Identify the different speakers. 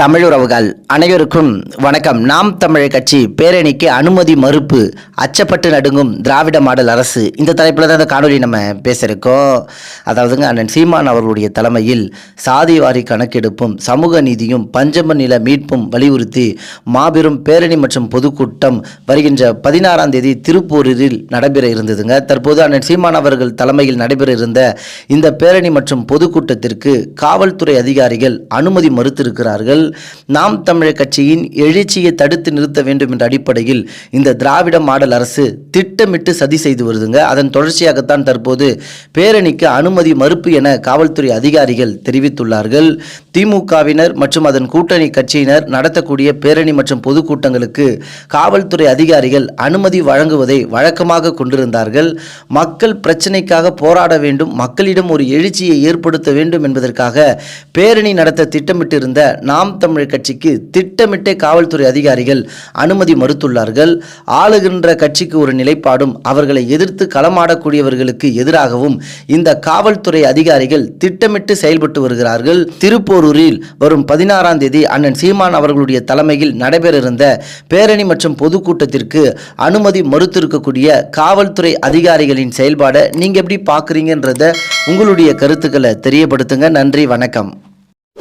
Speaker 1: தமிழுறவுகள் அனைவருக்கும் வணக்கம். நாம் தமிழர் கட்சி பேரணிக்கு அனுமதி மறுப்பு அச்சப்பட்டு நடுங்கும் திராவிட மாடல் அரசு. இந்த தலைப்பில் தான் இந்த காணொலி நம்ம பேசியிருக்கோம். அதாவதுங்க அண்ணன் சீமான் அவர்களுடைய தலைமையில் சாதிவாரி கணக்கெடுப்பும் சமூக நீதியும் பஞ்சம நில மீட்பும் வலியுறுத்தி மாபெரும் பேரணி மற்றும் பொதுக்கூட்டம் வருகின்ற பதினாறாம் தேதி திருப்பூரில் நடைபெற இருந்ததுங்க. தற்போது அண்ணன் சீமான் அவர்கள் தலைமையில் நடைபெற இருந்த இந்த பேரணி மற்றும் பொதுக்கூட்டத்திற்கு காவல்துறை அதிகாரிகள் அனுமதி மறுத்திருக்கிறார்கள். நாம் தமிழர் கட்சியின் எழுச்சியை தடுத்து நிறுத்த வேண்டும் என்ற அடிப்படையில் இந்த திராவிட மாடல் அரசு திட்டமிட்டு சதி செய்து வருதுங்க. அதன் தொடர்ச்சியாகத்தான் தற்போது பேரணிக்கு அனுமதி மறுப்பு என காவல்துறை அதிகாரிகள் தெரிவித்துள்ளார்கள். திமுகவினர் மற்றும் அதன் கூட்டணி கட்சியினர் நடத்தக்கூடிய பேரணி மற்றும் பொதுக்கூட்டங்களுக்கு காவல்துறை அதிகாரிகள் அனுமதி வழங்குவதை வழக்கமாக கொண்டிருந்தார்கள். மக்கள் பிரச்சினைக்காக போராட வேண்டும் மக்களிடம் ஒரு எழுச்சியை ஏற்படுத்த வேண்டும் என்பதற்காக பேரணி நடத்த திட்டமிட்டிருந்த நாம் தமிழர் கட்சிக்கு திட்டமிட்டே காவல்துறை அதிகாரிகள் அனுமதி மறுத்துள்ளார்கள். ஆளுகின்ற கட்சிக்கு ஒரு நிலைப்பாடும் அவர்களை எதிர்த்து களமாடக்கூடியவர்களுக்கு எதிராகவும் இந்த காவல்துறை அதிகாரிகள் திட்டமிட்டு செயல்பட்டு வருகிறார்கள். திருப்போரூரில் வரும் பதினாறாம் தேதி அண்ணன் சீமான் அவர்களுடைய தலைமையில் நடைபெற இருந்த பேரணி மற்றும் பொதுக்கூட்டத்திற்கு அனுமதி மறுத்திருக்கக்கூடிய காவல்துறை அதிகாரிகளின் செயல்பாடை நீங்க எப்படி பார்க்குறீங்கன்றத உங்களுடைய கருத்துக்களை தெரியப்படுத்துங்க. நன்றி வணக்கம்.